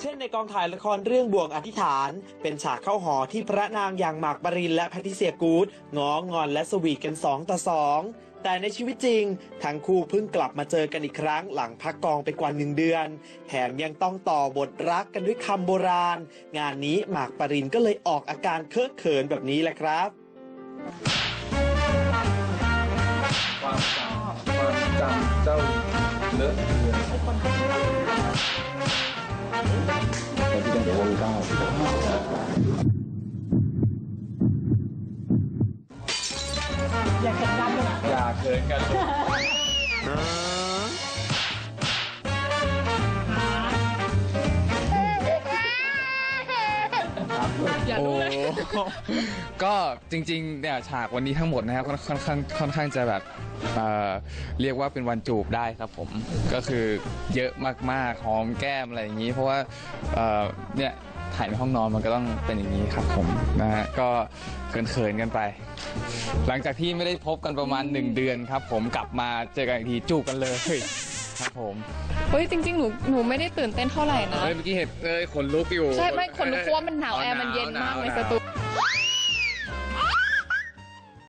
เช่นในกองถ่ายละครเรื่องบ่วงอธิษฐาน เป็นฉากเข้าหอที่พระนางอย่างหมากปรินและแพทิเซียกูดง้องอนและสวีทกัน 2 ต่อ 2 แต่ในชีวิตจริง ทั้งคู่เพิ่งกลับมาเจอกันอีกครั้งหลังพักกองไปกว่าหนึ่งเดือน แถมยังต้องต่อบทรักกันด้วยคำโบราณ งานนี้หมากปรินก็เลยออกอาการเคอะเขินแบบนี้แหละครับความจำความจำเจ้าเลอะเลือน แต่ที่ต้องเดี๋ยววงเก้าอย่าเขินกัน เลย โอ้ก็จริงๆเนี่ยฉากวันนี้ทั้งหมดนะครับค่อนค่อนข้างค่อนข้างจะแบบเอ่อเรียกว่าเป็นวันจูบได้ครับผมก็คือเยอะมากๆหอมแก้มอะไรอย่างนี้ เพราะว่าเอ่อเนี่ยถ่ายในห้องนอนมันก็ต้องเป็นอย่างนี้ครับผมนะฮะก็เขินๆกันไป หลังจากที่ไม่ได้พบกันประมาณ1เดือนครับ ผมกลับมาเจอกันอีกทีจูบกันเลย ครับผมเฮ้ยจริงๆ หนูหนูไม่ได้ตื่นเต้นเท่าไหร่นะ เฮ้ยเมื่อกี้เห็นเอ้ยขนลุกอยู่ใช่ไม่คนรู้เพราะว่ามันหนาวแอร์มันเย็นมากในสตูหาว